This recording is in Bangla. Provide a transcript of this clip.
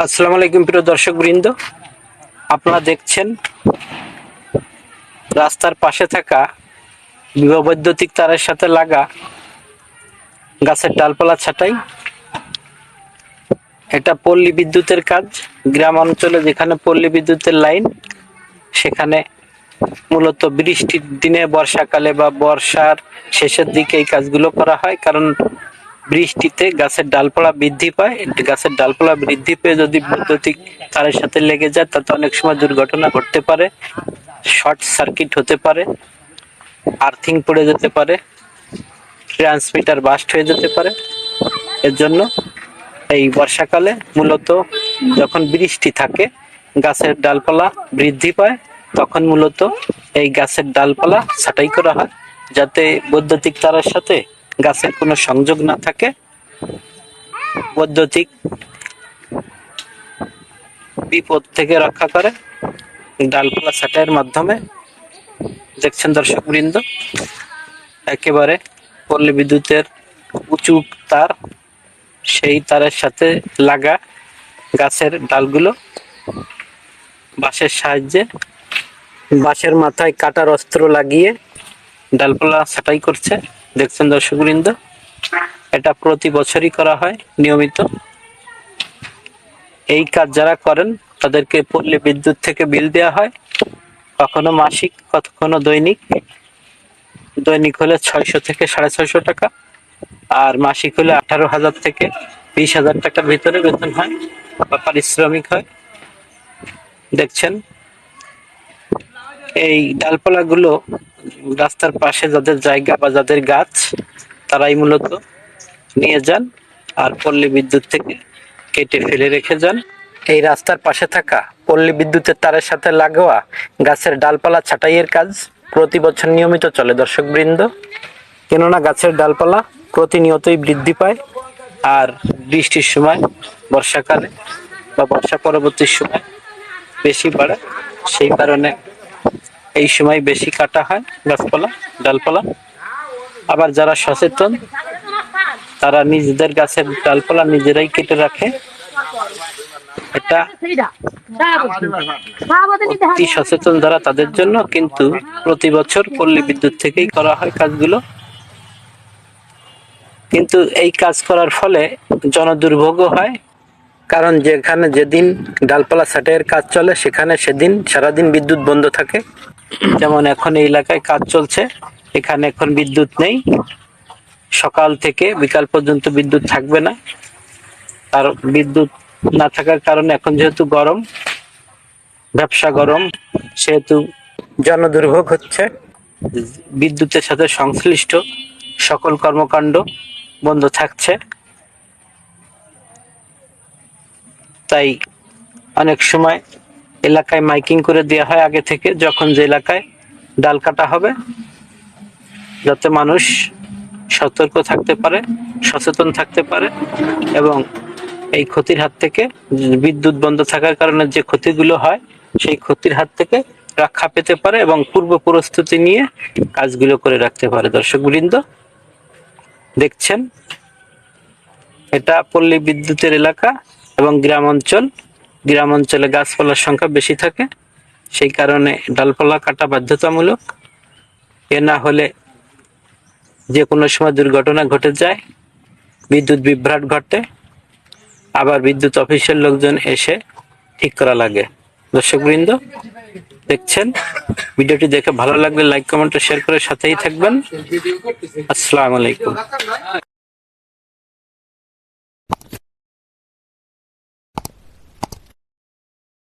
আসসালামু আলাইকুম প্রিয় দর্শক বৃন্দ আপনারা দেখছেন রাস্তার পাশে থাকা বৈদ্যুতিক তারের সাথে লাগা গাছের ডালপালা ছাঁটাই। এটা পল্লী বিদ্যুতের কাজ, গ্রাম অঞ্চলে যেখানে পল্লী বিদ্যুতের লাইন, সেখানে মূলত বৃষ্টির দিনে বর্ষাকালে বা বর্ষার শেষের দিকে এই কাজগুলো করা হয়। কারণ বৃষ্টিতে গাছের ডালপালা বৃদ্ধি পায়, গাছের ডালপালা বৃদ্ধি পেয়ে যদি বৈদ্যুতিক তারের সাথে লেগে যায়, তাতে অনেক সময় দুর্ঘটনা ঘটতে পারে, শর্ট সার্কিট হতে পারে, আর্থিং পড়ে যেতে পারে, ট্রান্সমিটার বাস্ট হয়ে যেতে পারে। এর জন্য এই বর্ষাকালে মূলত যখন বৃষ্টি থাকে, গাছের ডালপালা বৃদ্ধি পায়, তখন মূলত এই গাছের ডালপালা ছাঁটাই করা হয়, যাতে বৈদ্যুতিক তারের সাথে গাছের কোনো সংযোগ না থাকে, বৈদ্যুতিক বিপদ থেকে রক্ষা করে। ডালপালা ছাঁটাইয়ের মাধ্যমে, দেখছেন দর্শক বৃন্দ একেবারে পল্লী বিদ্যুতের উঁচু তার, সেই তারের সাথে লাগা গাছের ডালগুলো বাঁশের সাহায্যে, বাঁশের মাথায় কাটার অস্ত্র লাগিয়ে ডালপালা ছাঁটাই করছে। দেখছেন দর্শক বৃন্দ এটা প্রতি বছরই করা হয়, নিয়মিত। এই কাজ যারা করেন, তাদেরকে পল্লী বিদ্যুৎ থেকে বিল দেওয়া হয়। কখনো মাসিক, কখনো দৈনিক। দৈনিক হলে ছয়শো থেকে সাড়ে ছয়শো টাকা আর মাসিক হলে আঠারো হাজার থেকে বিশ হাজার টাকার ভিতরে বেতন হয় বা পারিশ্রমিক হয়। দেখছেন? এই ডালপালাগুলো রাস্তার পাশে যাদের জায়গা বা যাদের গাছ, তারাই মূলত নিয়ে যান আর পল্লী বিদ্যুৎ থেকে কেটে ফেলে রেখে যান। এই রাস্তার পাশে থাকা পল্লী বিদ্যুতের তারের সাথে লাগোয়া গাছের ডালপালা ছাঁটাইয়ের কাজ প্রতি বছর নিয়মিত চলে দর্শক বৃন্দ কেননা গাছের ডালপালা প্রতিনিয়তই বৃদ্ধি পায় আর বৃষ্টির সময়, বর্ষাকালে বা বর্ষা পরবর্তী সময় বেশি বাড়ে, সেই কারণে এই সময় বেশি কাটা হয় গাছপালা, ডালপালা। আবার যারা সচেতন, তারা নিজেদের গাছের ডালপালা নিজেরাই কেটে রাখে। এটা অতি সচেতন যারা তাদের জন্য, কিন্তু প্রতি বছর পল্লী বিদ্যুৎ থেকেই করা হয় কাজগুলো। কিন্তু এই কাজ করার ফলে জনদুর্ভোগও হয় কারণ যেখানে যেদিন ডালপালা ছাঁটাইয়ের কাজ চলে, সেখানে সেদিন সারাদিন বিদ্যুৎ বন্ধ থাকে। যেমন এখন এই এলাকায় কাজ চলছে, এখানে এখন বিদ্যুৎ নেই। সকাল থেকে বিকাল পর্যন্ত বিদ্যুৎ থাকবে না। আর বিদ্যুৎ না থাকার কারণে এখন যেহেতু গরম, ব্যবসা গরম, সেহেতু জনদুর্ভোগ হচ্ছে। বিদ্যুতের সাথে সংশ্লিষ্ট সকল কর্মকাণ্ড বন্ধ থাকছে। তাই অনেক সময় এলাকায় মাইকিং করে দেওয়া হয় আগে থেকে, যখন যে এলাকায় ডাল কাটা হবে, যাতে মানুষ সতর্ক থাকতে পারে, সচেতন থাকতে পারে এবং এই ক্ষতির হাত থেকে বিদ্যুৎ বন্ধ থাকার কারণে যে ক্ষতিগুলো হয়, সেই ক্ষতির হাত থেকে রক্ষা পেতে পারে এবং পূর্ব প্রস্তুতি নিয়ে কাজগুলো করে রাখতে পারে। দর্শক বৃন্দ দেখছেন? এটা পল্লী বিদ্যুতের এলাকা এবং গ্রাম অঞ্চল গ্রাম অঞ্চলে গাছপালার সংখ্যা বেশি থাকে, সেই কারণে ডালপালা কাটা বাধ্যতামূলক। এ না হলে যে কোনো সময় দুর্ঘটনা ঘটে যায়, বিদ্যুৎ বিভ্রাট ঘটে, আবার বিদ্যুৎ অফিসের লোকজন এসে ঠিক করা লাগে। দর্শকবৃন্দ, দেখছেন? ভিডিওটি দেখে ভালো লাগলে লাইক, কমেন্ট শেয়ার করে সাথেই থাকবেন। আসসালামু আলাইকুম।